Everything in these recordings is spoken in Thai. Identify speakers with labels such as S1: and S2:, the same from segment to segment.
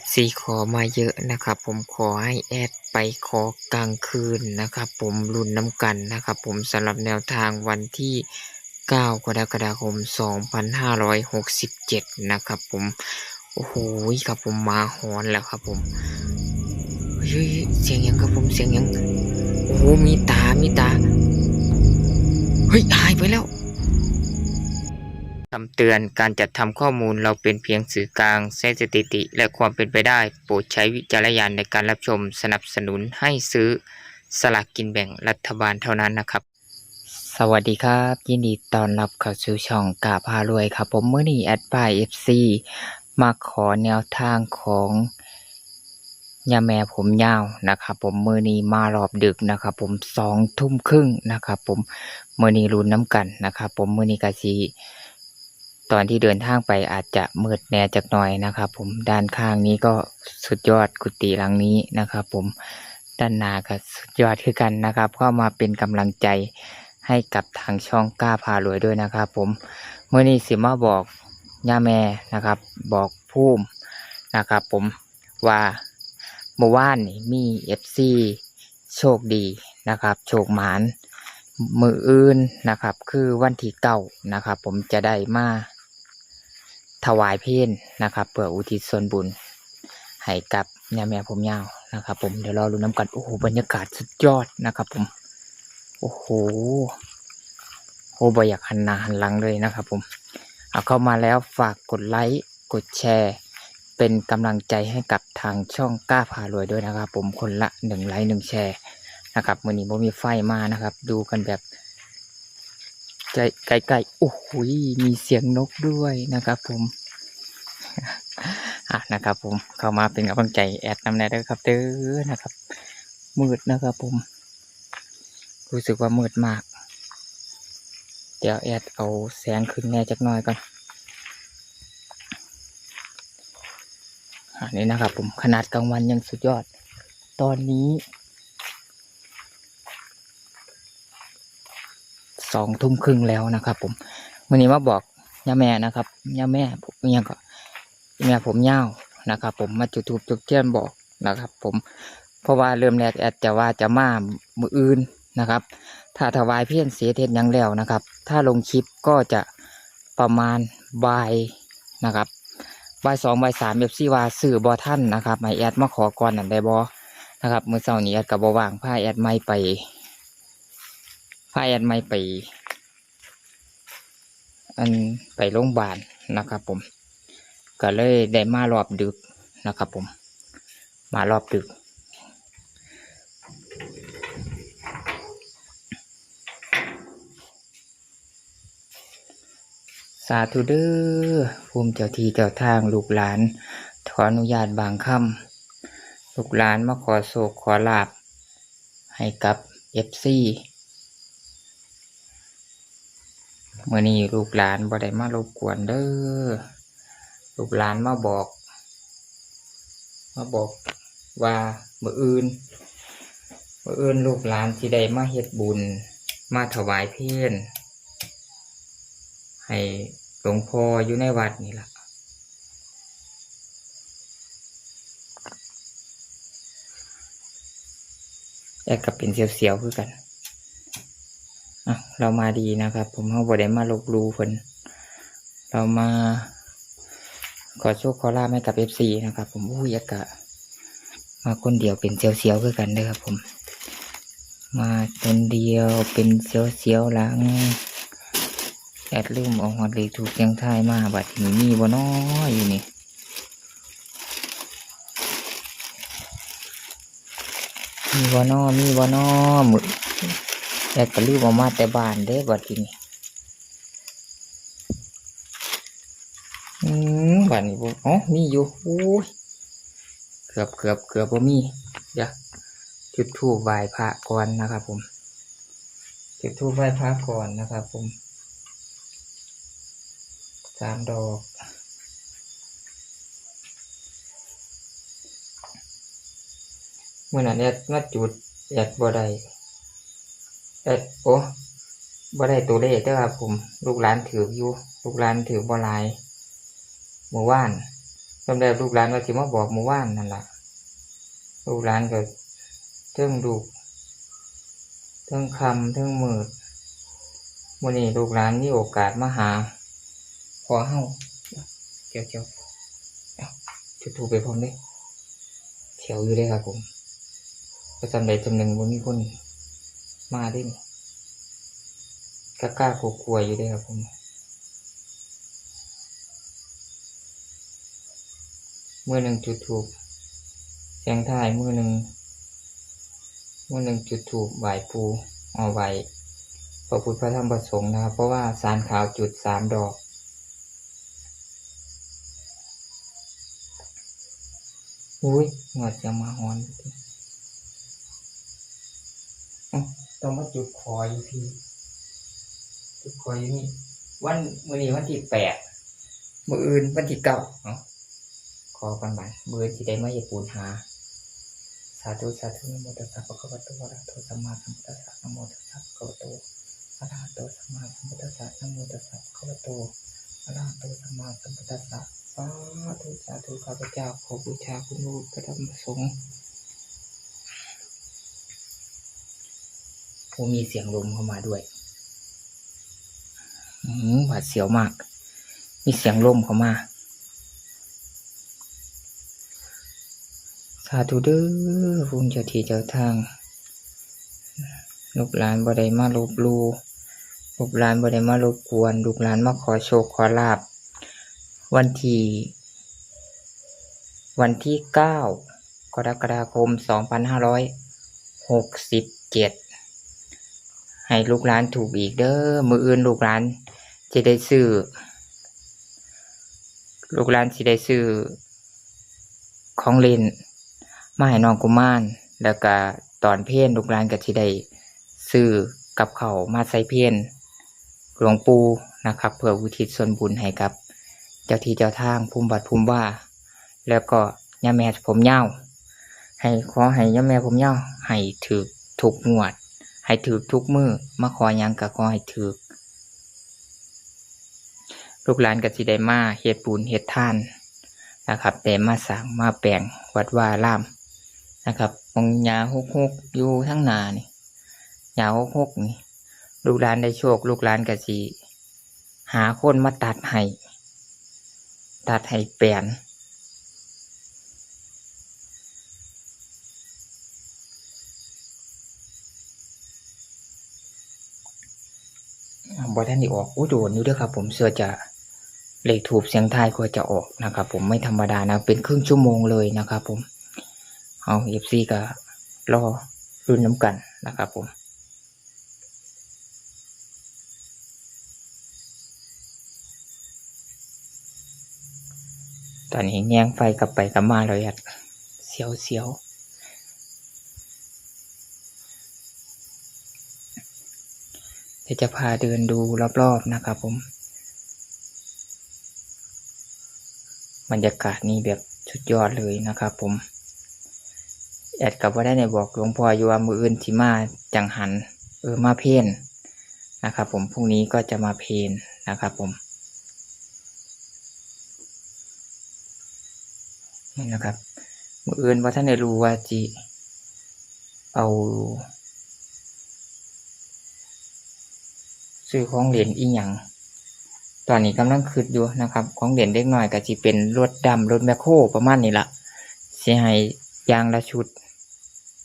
S1: FC ขอมาเยอะนะครับ ผมขอให้แอดไปขอกลางคืนนะครับ ผมรุ่นน้ำกันนะครับ ผมสำหรับแนวทางวันที่ 9 กรกฎาคม 2567 นะครับ ผมโอ้โหครับผมมาหอนแล้วครับผมเฮ้ยเสียงยังครับผมเสียงยังโอ้โหมีตา มีตา เฮ้ยหายไปแล้ว คำเตือนการจัดทำข้อมูลเราเป็นเพียงสื่อกลางใช้สถิติ และความเป็นไปได้ โปรดใช้วิจารณญาณในการรับชมสนับสนุนให้ซื้อสลากกินแบ่งรัฐบาลเท่านั้นนะครับ สวัสดีครับ ยินดีต้อนรับเข้าสู่ช่องกาพารวยครับ ผมเมื่อนี้แอดบายเอฟซีมาขอแนวทางของยาแม่ผมยาวนะครับผมมือนี้มารอบดึกนะครับผมสองทุ่มครึ่งนะครับผมมือนี้รุนน้ำกันนะครับผมมือนี้กะสี ตอนที่เดินทางไปอาจจะมืดแน่จักหน่อยนะครับ ผมด้านข้างนี้ก็สุดยอดกุฏิหลังนี้นะครับ ผมด้านหน้าก็สุดยอดคือกันนะครับเข้ามาเป็นกำลังใจให้กับทางช่องกล้าพารวยด้วยนะครับ ผมเมื่อนี้สิมาบอกย่าแม่นะครับ บอกภูมินะครับ ผมว่าเมื่อวานนี่มีเอฟซีโชคดีนะครับ โชคหมานมืออื่นนะครับ คือวันที่เก้านะครับ ผมจะได้มา ถวายเพลนะครับเพื่ออุทิศส่วนบุญให้กับย่าแม่ผมยาวนะครับ ผมเดี๋ยวรอรุ้นน้ำกันโอ้โหบรรยากาศสุดยอดนะครับ ผม โอ้โหโหบอยากหันหน้าหันหลังเลยนะครับ ผมเอาเข้ามาแล้วฝากกดไลค์กดแชร์ เป็นกำลังใจให้กับทางช่องกล้าพารวยด้วยนะครับ ผมคนละหนึ่งไลค์หนึ่งแชร์นะครับมือนี้ผมมีไฟมานะครับ ดูกันแบบ ใกล้ๆโอ้โหมีเสียงนกด้วยนะครับผมอะนะครับ ผมเข้ามาเป็นกำลังใจแอดน้ำแน่ด้อครับเด้อนะครับ มืดนะครับผม รู้สึกว่ามืดมาก เดี๋ยวแอดเอาแสงขึ้นแน่จักหน่อยก่อนอันนี้นะครับผมขนาดกลางวันยังสุดยอด ตอนนี้ สองทุ่มครึ่งแล้วนะครับ ผมวันนี้มาบอกย่าแม่นะครับย่าแม่ผมยังก็แม่ผมยาวนะครับ ผมมาจุดทูบจุดเทียนบอกนะครับ ผมเพราะว่าเริ่มแรกแอดจะว่าจะมามืออื่นนะครับ ถ้าถวายเพี้ยนเสียเทศยังแล้วนะครับ ถ้าลงคลิปก็จะประมาณบ่ายนะครับบ่ายสองบ่ายสามเอฟซีว่าสื่อบอท่านนะครับให้แอดมาขอก่อนนั่นได้บอนะครับเมื่อเช้านี้แอดกับบอว่างพาแอดไม่ไป พาแอดไม่ไป อันไปโรงพยาบาลนะครับผม ก็เลยได้มารอบดึกนะครับผม มารอบดึก สาธุเด้อภูมิเจ้าที่เจ้าทางลูกหลาน ขออนุญาตบางคำลูกหลานมาขอโศกขอลาบให้กับเอฟซี เมื่อนี้ลูกหลานบ่ได้มารบกวนเด้อลูกหลานมาบอก มาบอกว่ามื่ออื่นมื่ออื่นลูกหลานที่ได้มาเฮ็ดบุญ มาถวายเพลให้หลวงพ่ออยู่ในวัดนี่ล่ะแยกกับเป็นเสียวๆคือกัน เรามาดีนะครับ ผมเขาบอได้มาลบหลูเพิ่นเรามาขอโชคขอลาบให้กับเอฟซีนะครับ ผมอู้ยากะ มาคนเดียวเป็นเสียวๆคือกันเลยครับผม มาคนเดียวเป็นเสียวๆหลังแอดลืมเอาหอดเลยถูกยังทายมาบัดนี้มีบ่น้อยอยู่นี่มีบ่นอมีบ่นอมึก แอดก็ลืมเอามาแต่บ้านเด้บัดนี้อืมบัดนี้บ่อ๋อมีอยู่โอ้ยเกือบเกือบเกือบบ่มี เดี๋ยวจุดธูปไหว้พระก่อนนะครับ ผม จุดธูปไหว้พระก่อนนะครับ ผมสามดอกเมื่อนั้นแอดมาจุดแอดบ่ได้ แอดโอ้บ่ได้ตัวเลขเด้อครับผม ลูกหลานถืออยู่ลูกหลานถือบ่หลายเมื่อวานสำหรับลูกหลานว่าสิมาบอกเมื่อวานนั่นแหละลูกหลานก็เทิงดูกเทิงคำเทิงมืดมื่อนี้ลูกหลานมีโอกาสมาหาขอเฮาเจียวเจียวจุดถูกไปพร้อมเด้แถวอยู่เลยครับผมก็จำใดจำหนึ่งว่ามีคน มาได้กล้ากล้ากลัวกลัวๆอยู่ด้ครับผมมือหนึ่งจุดถูกเสียงทายมือหนึ่งมือหนึ่งจุดถูกไหวปูเอาไหวพระพุทธพระธรรมประสงค์นะครับ เพราะว่าสารขาวจุดสามดอก อุ้ยหงอดจะมาหอนอ ต้องมาจุดคอยพี่จุดคอยนี่วันมือนี้วันที่แปดมืออื่นวันที่เก้าเอ้าขอกันบันเบอที่ได้มาญี่ปุ่นหาสาธุสาธุนโมตัสสะภะคะวะโตอะระหะโตสัมมาสัมพุทธัสสะนโมตัสสะภะคะวะโตอะระหะโตสัมมาสัมพุทธัสสะนโมตัสสะภะคะวะโตอะระหะโตสัมมาสัมพุทธัสสะสาธุสาธุข้าพเจ้าขอบูชาคุณรูปพระธรรมสงฆ์ ผู้มีเสียงลมเข้ามาด้วยอืมหวาดเสียวมาก มีเสียงลมเข้ามาสาธุเด้อภูมิเจ้าที่เจ้าทางลูกหลานบ่ได้มาลบลูลูกหลานบ่ได้มารบกวนลูกหลานมาขอโชคขอลาบ วันที่วันที่เก้ากรกฎาคมสองพันห้าร้อยหกสิบเจ็ด ให้ลูกหลานถูกอีกเด้อมืออื่นลูกหลานจะได้ซื้อลูกหลานสิได้ซื้อของเล่นมาให้น้องกุมารแล้วก็ตอนเพลนลูกหลานก็สิได้ซื้อกับเขามาใส่เพลนหลวงปู่นะครับ เพื่ออุทิศส่วนบุญให้กับ เจ้าที่เจ้าทางภูมิบัติภูมิว่า แล้วก็ย่าแม่ผมเย้าให้ขอให้ย่าแม่ผมเย้าให้ถือทุกงวด ให้ถือทุกมือมาขอยังก็ขอให้ถือลูกหลานก็สิได้มาเฮ็ดบุญเฮ็ดท่านนะครับแต่มาสร้างมาแปลงวัดว่าล่ามนะครับมองยาหกหกอยู่ทั้งนานี่ยาหกหกนี่ ลูกหลานได้โชค ลูกหลานกะสีหาคนมาตัดให้ตัดให้แปลน บอท่านนี่ออกอู้โดนอยู่ด้วยครับ ผมเสื้อจะเลขถูกเสียงทายก็จะออกนะครับ ผมไม่ธรรมดานะเป็นครึ่งชั่วโมงเลยนะครับ ผมเอาเอฟซีก็รอรุ่นน้ำกันนะครับผมตอนนี้แย่งไฟกลับไปกลับมาเลยอะเสียวเสียว ดี๋ยวจะพาเดินดูรอบๆนะครับผมบรรยากาศนี้แบบสุดยอดเลยนะครับ ผมแอดกับว่าได้ในบอกหลวงพ่ออยู่ว่ามืออื่นที่มาจังหันเออมาเพนนะครับ ผมพรุ่งนี้ก็จะมาเพนนะครับ ผมนี่นะครับมืออื่นว่าท่านได้รู้ว่าจีเอา ซื้อของเหรียญอีหยังตอนนี้กำลังคืดอยู่นะครับ ของเหรียญเล็กน้อยก็จะเป็นรถดำรถแมคโครประมาณนี้ละเสียห้ยยางละชุด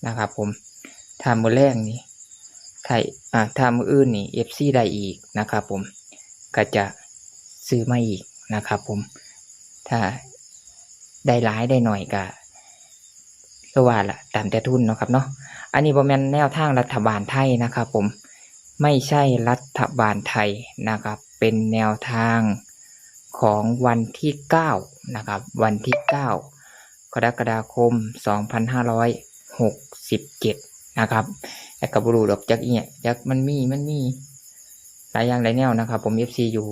S1: นะครับ ผมทำมือแรกนี่ไทยอ่าทำมืออื่นนี่เอฟซีได้อีกนะครับ ผมก็จะซื้อมาอีกนะครับ ผมถ้าได้หลายได้หน่อยก็ก็ว่าละตามแต่ทุนเนาะครับเนาะอันนี้บอแมนแนวทางรัฐบาลไทยนะครับ ผม ไม่ใช่รัฐบาลไทยนะครับ เป็นแนวทางของวันที่ 9 นะครับ วันที่ 9 กรกฎาคม 2567 นะครับแต่กับบรูดอกจักเอียจักมันมีมันมีหลายอย่างหลายแนวนะครับ ผม FC อยู่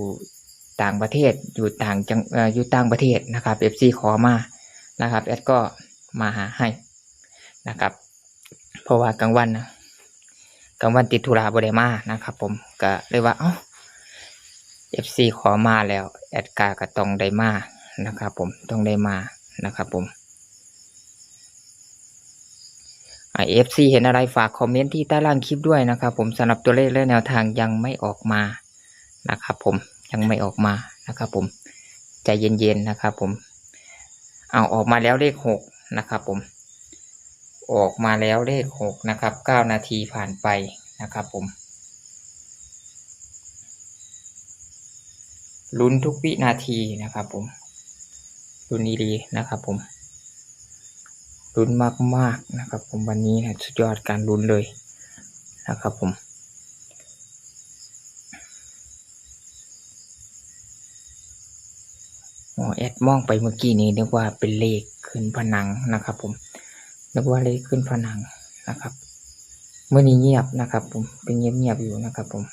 S1: ต่างประเทศอยู่ต่างจังเอ่ออยู่ต่างประเทศนะครับ FC ขอมานะครับแอดก็มาหาให้นะครับ เพราะว่ากลางวันนะ กลางวันติดธุระบริมานะครับ ผมก็เลยว่าเอ้า FC ขอมาแล้ว แอดกาก็ต้องได้มานะครับ ผมต้องได้มานะครับ ผมเอฟซีเห็นอะไรฝากคอมเมนต์ที่ใต้ล่างคลิปด้วยนะครับ ผมสำหรับตัวเลขและแนวทางยังไม่ออกมานะครับ ผมยังไม่ออกมานะครับ ผมใจเย็นๆนะครับ ผม เอาออกมาแล้วเลขหกนะครับ ผม ออกมาแล้วเลขหกนะครับเก้านาทีผ่านไปนะครับผมลุ้นทุกวินาทีนะครับผมลุ้นดีๆนะครับผมลุ้นมากๆนะครับผมวันนี้นะสุดยอดการลุ้นเลยนะครับผมอ๋อแอดมองไปเมื่อกี้นี้นึกว่าเป็นเลขขึ้นผนังนะครับผม นึกว่าเลขขึ้นผนังนะครับเมื่อนี้เงียบนะครับผมเป็นเงียบๆอยู่นะครับผม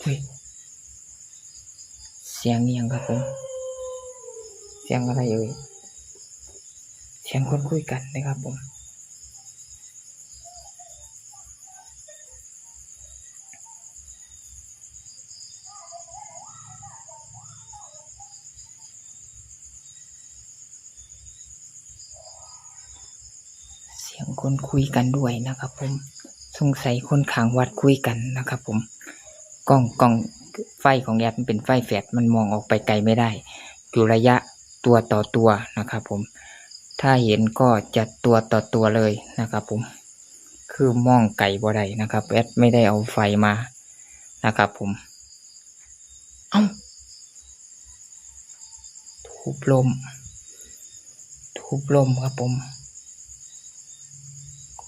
S1: เฮ้ยเสียงยังครับผมเสียงอะไรเอ่ยเสียงคนคุยกันนะครับผม เสียงคนคุยกันด้วยนะครับ ผม สงสัยคนขางวัดคุยกันนะครับ ผม กล้องกล้องไฟของแอดมันเป็นไฟแฟลชมันมองออกไปไกลไม่ได้ อยู่ระยะตัวต่อตัวนะครับ ผม ถ้าเห็นก็จะตัวต่อตัวเลยนะครับผม คือมองไกลบ่ได้นะครับแอดไม่ได้เอาไฟมานะครับผม เอ้าทุบลม ทุบลมครับผม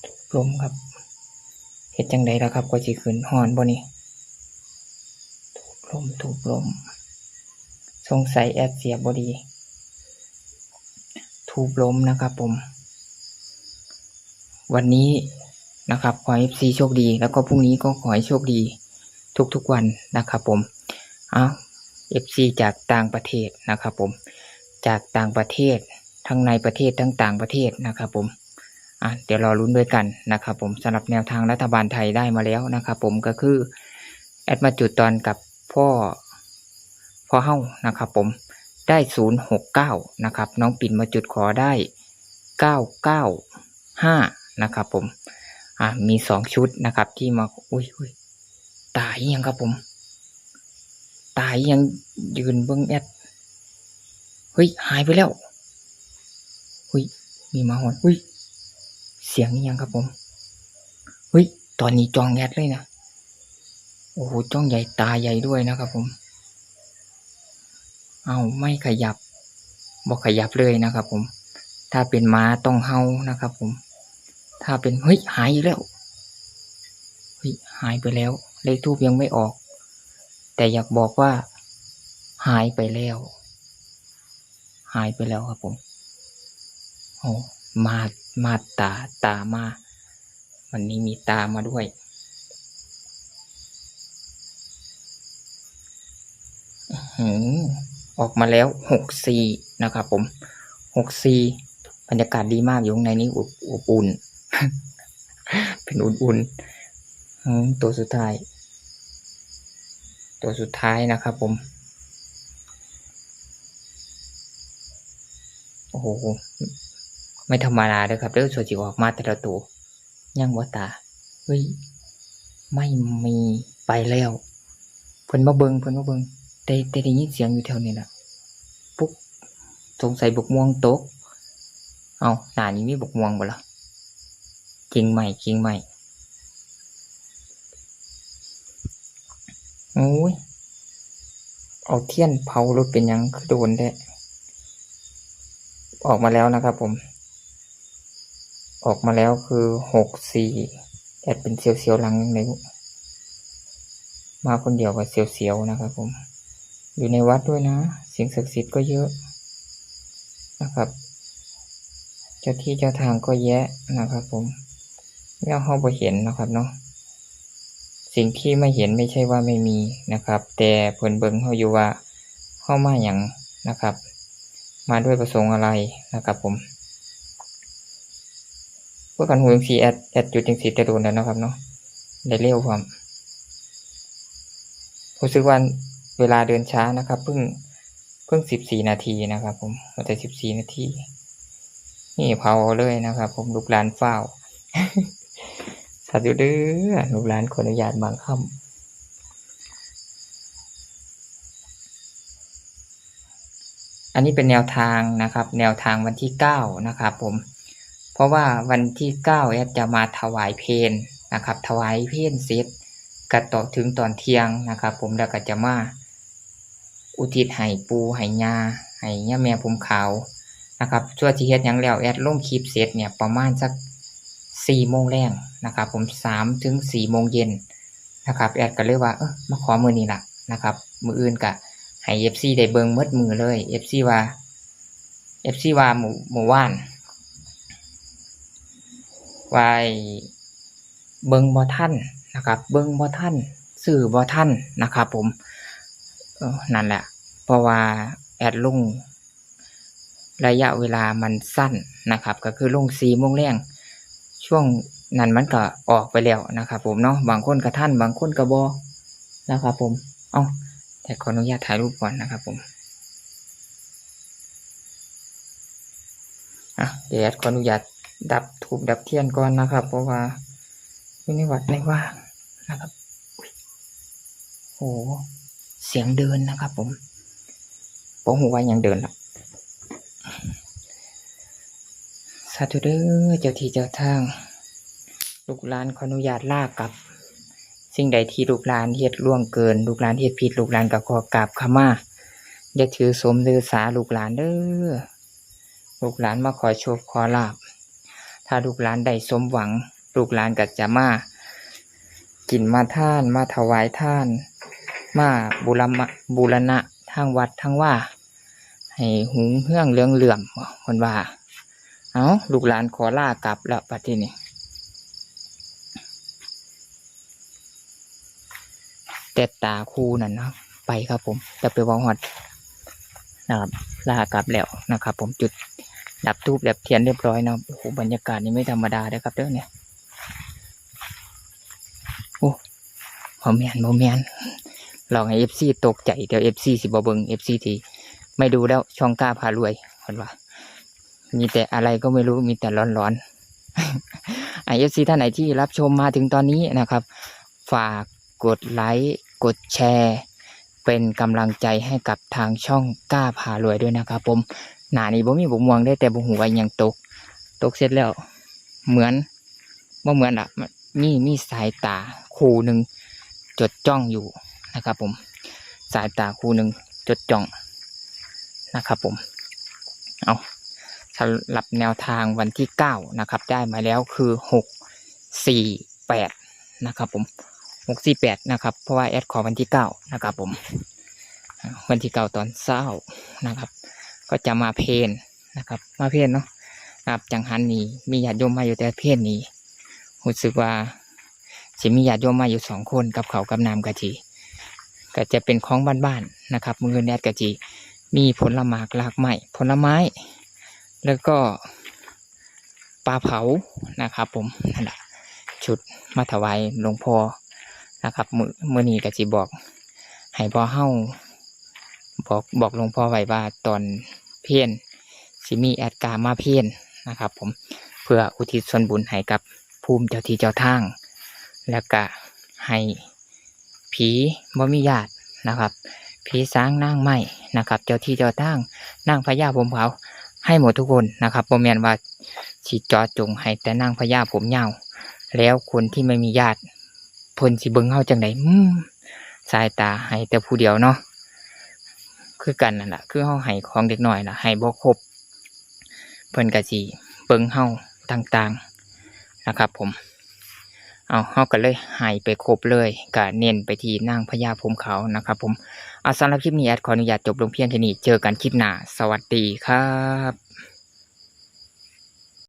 S1: ทุบลมครับเฮ็ดจังไดแล่ะครับก็สิขึ้นฮอนบ่นี่ถูกลมถูกลม สงสัยแอดเสียบ่ดี ถูกลมนะครับผม วันนี้นะครับขอให้ FC โชคดีแล้วก็พรุ่งนี้ก็ขอให้โชคดีทุกๆวันนะครับผมเอา FC จากต่างประเทศนะครับผม จากต่างประเทศทั้งในประเทศทั้งต่างประเทศนะครับผมอะเดี๋ยวรอลุ้นด้วยกันนะครับผมสำหรับแนวทางรัฐบาลไทยได้มาแล้วนะครับผมก็คือแอดมาจุดตอนกับพ่อพ่อเฮ้านะครับผม ได้ศูนย์หกเก้านะครับ น้องปิ่นมาจุดขอได้เก้าเก้าห้านะครับผม อะมีสองชุดนะครับ ที่มาอุ้ยอุ้ยตายยังครับผม ตายยังยืนเบิ้องแอดเฮ้ยหายไปแล้วเฮ้ยมีมาหอนอุ้ยเสียงยังครับผมเฮ้ยตอนนี้จองแอดเลยนะโอ้โหจ้องใหญ่ตาใหญ่ด้วยนะครับผม เอาไม่ขยับบอกขยับเลยนะครับผม ถ้าเป็นม้าต้องเฮานะครับผม ถ้าเป็นเฮ้ยหายอีกแล้วเฮ้ยหายไปแล้ว เลขทูบยังไม่ออก แต่อยากบอกว่า หายไปแล้ว หายไปแล้วครับผมโอ้มามาตาตามาวันนี้มีตามาด้วยอื้อ ออกมาแล้วหกสีนะครับผมหกสีบรรยากาศดีมากอยู่ข้างในนี้อบอุ่น เป็นอุ่นๆตัวสุดท้าย ตัวสุดท้ายนะครับผม โอ้โห ไม่ธรรมดาเลยครับเรื่องส่วนจิออกมาแต่ละตัวยังว่าตา เฮ้ย ไม่มีไปแล้ว เพิ่นมาเบิงเพิ่นมาเบิง แต่แต่ได้ยินเสียงอยู่แถวนี้นะปุ๊บสงสัยบกม่วงตก เอาหนานี้มีบกม่วงบ่ล่ะกิงใหม่กิงใหม่โอ้ย เอาเทียนเผารถเป็นยังคือโดนแท้ออกมาแล้วนะครับผม ออกมาแล้วคือหกสี่แอดเป็นเสียวๆหลังยังไงมาคนเดียวกับเสียวๆนะครับผม อยู่ในวัดด้วยนะ สิ่งศักดิ์สิทธิ์ก็เยอะนะครับ เจ้าที่เจ้าทางก็แยะนะครับผมแล้วเราบ่เห็นนะครับเนาะสิ่งที่ไม่เห็นไม่ใช่ว่าไม่มีนะครับ แต่เพิ่นเบิงเขาอยู่ว่าเข้ามาอย่างนะครับ มาด้วยประสงค์อะไรนะครับผมเพื่อกันหูจังสีแอดแอดจุดจังสีจะโดนแล้วนะครับเนาะได้เร็วความรู้สึกว่า เวลาเดินช้านะครับ เพิ่งเพิ่งสิบสี่นาทีนะครับผมแต่สิบสี่นาที นี่เผาเลยนะครับ ผมลูกหลานเฝ้าสัตว์เด้อลูกหลานขออนุญาตบางคำอันนี้เป็นแนวทางนะครับ แนวทางวันที่เก้านะครับผม เพราะว่าวันที่เก้าแอดจะมาถวายเพลนะครับ ถวายเพลเสร็จก็ต่อถึงตอนเที่ยงนะครับ ผมแล้วก็จะมา อุทิศให้ปูให้ยาให้ย่าแม่ผมขาวนะครับช่วที่เฮ็ดยังแล้วแอดลงคลิปเสร็จเนี่ยประมาณสักสี่โมงแรงนะครับผมสามถึงสี่โมงเย็นนะครับแอดก็เลยว่าเออมาขอมือนี้ละนะครับมืออื่นกะให้เอฟซีได้เบิงหมดมือเลยเอฟซีว่าเอฟซีว่าหมู่หมู่ว่านวายเบิงบ่ท่านนะครับ เบิงบ่ท่านสื่อบ่ท่านนะครับผม นั่นแหละ เพราะว่าแอดลงระยะเวลามันสั้นนะครับ ก็คือลงสีโมงแรงช่วงนั้นมันก็ออกไปแล้วนะครับ ผมเนาะบางคนก็ท่านบางคนก็บอนะครับผมเอาแต่ขออนุญาตถ่ายรูปก่อนนะครับผมอะเดี๋ยวขออนุญาตดับถูกดับเทียนก่อนนะครับ เพราะว่าอยู่ในวัดในว่างนะครับโอ้โห เสียงเดินนะครับ ผมผมหัวยังเดินหรอกสาธุเด้อเจ้าที่เจ้าทาง ลูกหลานขออนุญาตลากกลับ สิ่งใดที่ลูกหลานเฮ็ดล่วงเกิน ลูกหลานเฮ็ดผิดลูกหลานก็ขอกราบขมาอย่าถือสมดือสาลูกหลานเด้อลูกหลานมาขอโชคขอลาบ ถ้าลูกหลานได้สมหวัง ลูกหลานก็จะมากินมาท่านมาถวายท่าน มาบูรณะบูรณะทางวัดทางว่า ให้หุงเฮื่องเรืองเหลื่อมคนว่า เอาลูกหลานขอล่ากลับแล้วปัดที่นี่แต่ตาคู่นั่นนะไปครับผมจะไปวางหอดนะครับลากลับแล้วนะครับ ผมจุดดับทูบดับเทียนเรียบร้อยนะโอ้โหบรรยากาศนี้ไม่ธรรมดาเลยครับเด้อเนี่ยโอ้โมเมนโมเมน ลองให้เอฟซีตกใจเดี๋ยวเอฟซีสิบเบิงเอฟซีทีไม่ดูแล้วช่องกล้าพารวยคนว่า มีแต่อะไรก็ไม่รู้มีแต่ร้อนๆไอเอฟซีท่านไหนที่รับชมมาถึงตอนนี้นะครับ ฝากกดไลค์กดแชร์ เป็นกำลังใจให้กับทางช่องกล้าพารวยด้วยนะครับ ผมหนานี้ผมมีบุมวงได้แต่บุหัวยังตก ตกเสร็จแล้ว เหมือนว่าเหมือนอะมันมีมีสายตาคู่หนึ่งจดจ้องอยู่ นะครับผมสายตาคู่หนึ่งจดจ้องนะครับผมเอาสำหรับแนวทางวันที่เก้านะครับ ได้มาแล้วคือหกสี่แปดนะครับผมหกสี่แปดนะครับ เพราะว่าแอดขอวันที่เก้านะครับผม วันที่เก้าตอนเช้านะครับ ก็จะมาเพนนะครับ มาเพนเนาะนะครับจังหันนี้มีญาติโยมมาอยู่แต่เพนนี้รู้สึกว่าจะมีญาติโยมมาอยู่สองคนกับเขากับน้ำกะจี ก็จะเป็นของบ้านๆนะครับมือแนดกะจีมีผลหมากหลากไม้ผลไม้ แล้วก็ปลาเผานะครับ ผมนั่นแหละชุดมาถวายหลวงพ่อนะครับมือมือนี้กะจีบอกให้พ่อเฮ้าบอกบอกหลวงพ่อไว้ว่าตอนเพี้ยนสิมีแอดกามาเพี้ยนนะครับ ผมเพื่ออุทิศส่วนบุญให้กับภูมิเจ้าที่เจ้าทาง แล้วก็ให้ ผีบ่มีญาตินะครับ ผีสางนางไม้นะครับ เจ้าที่เจ้าทางนางพญาผมเขาให้หมดทุกคนนะครับโมเมนว่าฉีจอจงให้แต่นางพญาผมยาแล้วคนที่ไม่มีญาติพนสิเบิงเฮาจังไดอืมสายตาให้แต่ผู้เดียวเนาะคือกันนั่นแหละคือเฮาให้ของเด็กหน้อยล่ะให้บ่ครบเพิ่นก็สิเบิงเฮาต่างๆนะครับผม เอาเฮาก็เลยหายไปครบเลยก็เน้นไปที่นางพญาพมเขานะครับ ผมเอาสำหรับคลิปนี้แอดขออนุญาตจบลงเพียงเท่านี้เจอกันคลิปหน้า สวัสดีครับ